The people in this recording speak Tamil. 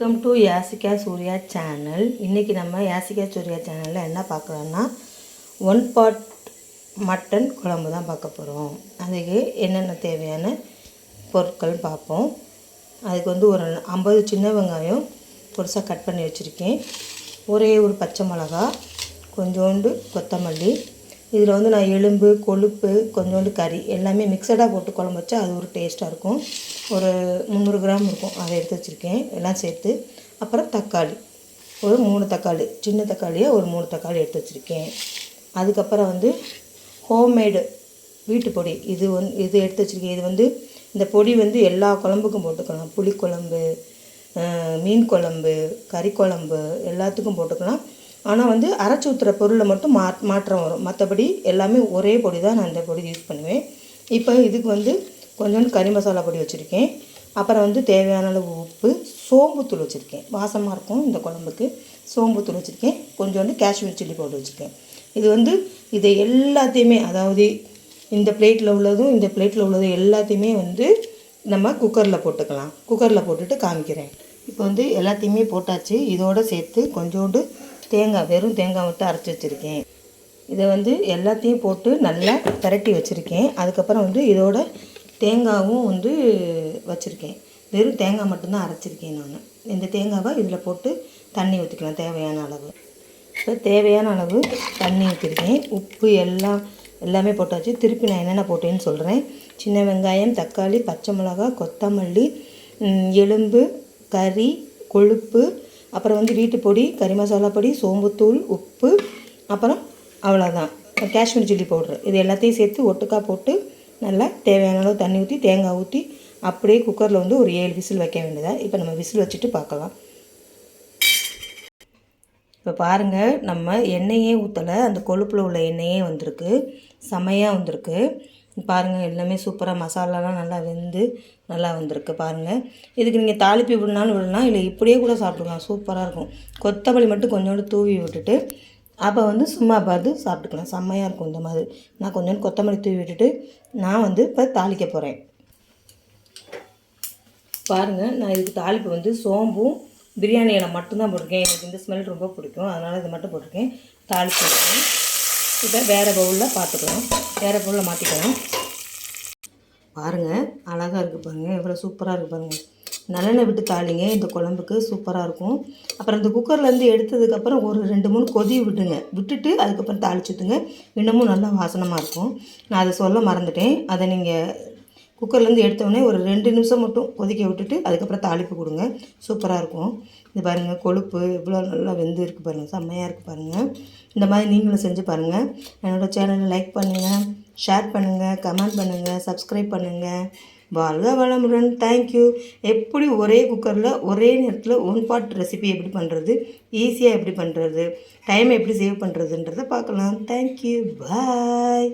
Welcome to Yashika Surya channel இன்றைக்கி நம்ம யாசிகா சூர்யா சேனலில் என்ன பார்க்குறோன்னா ஒன் பாட் மட்டன் குழம்பு தான் பார்க்க போகிறோம் அதுக்கு என்னென்ன தேவையான பொருட்கள் பார்ப்போம். அதுக்கு வந்து ஒரு ஐம்பது சின்ன வெங்காயம் பொருசாக கட் பண்ணி வச்சுருக்கேன். ஒரே ஒரு பச்சை மிளகா கொஞ்சோண்டு கொத்தமல்லி இதில் வந்து நான் எலும்பு கொழுப்பு கொஞ்சோண்டு கறி எல்லாமே மிக்சடாக போட்டு குழம்பு வச்சா அது ஒரு டேஸ்ட்டாக இருக்கும். ஒரு முந்நூறு கிராம் இருக்கும். அதை எடுத்து வச்சுருக்கேன். எல்லாம் சேர்த்து. அப்புறம் தக்காளி. ஒரு மூணு தக்காளி. சின்ன தக்காளியாக ஒரு மூணு தக்காளி எடுத்து வச்சுருக்கேன். அதுக்கப்புறம் வந்து ஹோம்மேடு வீட்டு பொடி. இது வந்து இது எடுத்து வச்சுருக்கேன். இது வந்து இந்த பொடி வந்து எல்லா குழம்புக்கும் போட்டுக்கலாம். புளிக்குழம்பு மீன் குழம்பு கறி குழம்பு எல்லாத்துக்கும் போட்டுக்கலாம். ஆனால் வந்து அரைச்சி ஊற்றுற பொருளில் மட்டும் மா மாற்றம் வரும். மற்றபடி எல்லாமே ஒரே பொடி தான் நான் இந்த பொடி யூஸ் பண்ணுவேன். இப்போ இதுக்கு வந்து கொஞ்சோண்டு கறி மசாலா பொடி வச்சுருக்கேன். அப்புறம் வந்து தேவையான அளவு உப்பு சோம்புத்தூள் வச்சுருக்கேன். வாசமாக இருக்கும் இந்த குழம்புக்கு. சோம்புத்தூள் வச்சுருக்கேன். கொஞ்சோண்டு காஷ்மீர் சில்லி பவுடர் வச்சுருக்கேன். இது வந்து இதை எல்லாத்தையுமே அதாவது இந்த பிளேட்டில் உள்ளதும் இந்த பிளேட்டில் உள்ளதும் எல்லாத்தையுமே வந்து நம்ம குக்கரில் போட்டுக்கலாம். குக்கரில் போட்டுட்டு காமிக்கிறேன். இப்போ வந்து எல்லாத்தையுமே போட்டாச்சு. இதோடு சேர்த்து கொஞ்சோண்டு தேங்காய் வெறும் தேங்காய் மட்டும் அரைச்சி வச்சுருக்கேன். இதை வந்து எல்லாத்தையும் போட்டு நல்லா பிரட்டி வச்சுருக்கேன். அதுக்கப்புறம் வந்து இதோட தேங்காவும் வந்து வச்சுருக்கேன். வெறும் தேங்காய் மட்டும்தான் அரைச்சிருக்கேன் நான். இந்த தேங்காவை இதில் போட்டு தண்ணி ஊற்றிக்கலாம் தேவையான அளவு. இப்போ தேவையான அளவு தண்ணி ஊற்றிருக்கேன் உப்பு எல்லாம் எல்லாமே போட்டாச்சு. திருப்பி நான் என்னென்ன போட்டேன்னு சொல்கிறேன் சின்ன வெங்காயம் தக்காளி பச்சை மிளகாய் கொத்தமல்லி எலும்பு கறி கொழுப்பு அப்புறம் வந்து வீட்டு பொடி கறி மசாலா பொடி சோம்புத்தூள் உப்பு அப்புறம் அவ்வளோதான் காஷ்மீர் சில்லி பவுட்ரு. இது எல்லாத்தையும் சேர்த்து ஒட்டுக்கா போட்டு நல்லா தேவையான அளவு தண்ணி ஊற்றி தேங்காய் ஊற்றி அப்படியே குக்கரில் வந்து ஒரு ஏழு விசில் வைக்க வேண்டியதாக இப்போ நம்ம விசில் வச்சுட்டு பார்க்கலாம். இப்போ பாருங்கள் நம்ம எண்ணெயே ஊற்றலை அந்த கொழுப்பில் உள்ள எண்ணெயே வந்திருக்கு. செமையாக வந்திருக்கு. பாருங்கள் எல்லாமே சூப்பராக மசாலாலாம் நல்லா வெந்து நல்லா வந்திருக்கு பாருங்கள் இதுக்கு நீங்கள் தாளிப்பி விடனாலும் விடலாம் இல்லை இப்படியே கூட சாப்பிட்டுக்கலாம் சூப்பராக இருக்கும். கொத்தமல்லி மட்டும் கொஞ்சோண்டு தூவி விட்டுட்டு அப்போ வந்து சும்மா பார்த்து சாப்பிட்டுக்கலாம். செம்மையாக இருக்கும் இந்த மாதிரி. நான் கொஞ்சோண்டு கொத்தமல்லி தூவி விட்டுட்டு நான் வந்து இப்போ தாளிக்க போகிறேன் பாருங்கள் நான் இதுக்கு தாளிப்பு வந்து சோம்பும் பிரியாணி இலை மட்டும்தான் போட்டிருக்கேன். எனக்கு இந்த ஸ்மெல் ரொம்ப பிடிக்கும். அதனால் இது மட்டும் போட்டிருக்கேன். தாளிப்பு இதை இப்போ வேறு பவுலில் பார்த்துக்கலாம் வேறு பவுலில் மாற்றிக்கலாம் பாருங்கள் அழகாக இருக்குது பாருங்கள் எவ்வளோ சூப்பராக இருக்குது பாருங்கள் நல்லெண்ணெய் விட்டு தாளிங்க. இந்த குழம்புக்கு சூப்பராக இருக்கும். அப்புறம் இந்த குக்கர்லேருந்து எடுத்ததுக்கப்புறம் ஒரு ரெண்டு மூணு கொதி விட்டுங்க விட்டுட்டு அதுக்கப்புறம் தாளிச்சுட்டுங்க. இன்னமும் நல்லா வாசனமாக இருக்கும். நான் அதை சொல்ல மறந்துட்டேன். அதை நீங்கள் குக்கர்லேருந்து எடுத்தோடனே ஒரு ரெண்டு நிமிஷம் மட்டும் கொதிக்க விட்டுட்டு அதுக்கப்புறம் தாளிப்பு கொடுங்க. சூப்பராக இருக்கும். இது பாருங்கள் கொழுப்பு இவ்வளோ நல்லா வெந்து இருக்குது பாருங்கள் செம்மையாக இருக்குது பாருங்கள் இந்த மாதிரி நீங்களும் செஞ்சு பாருங்கள் என்னோடய சேனலை லைக் பண்ணுங்கள் ஷேர் பண்ணுங்கள் கமெண்ட் பண்ணுங்கள் சப்ஸ்கிரைப் பண்ணுங்கள் வாழ்க வளமுடன். தேங்க்யூ எப்படி ஒரே குக்கரில் ஒரே நேரத்தில் ஒன் பாட் ரெசிபி எப்படி பண்ணுறது ஈஸியாக எப்படி பண்ணுறது டைம் எப்படி சேவ் பண்ணுறதுன்றதை பார்க்கலாம். Thank you bye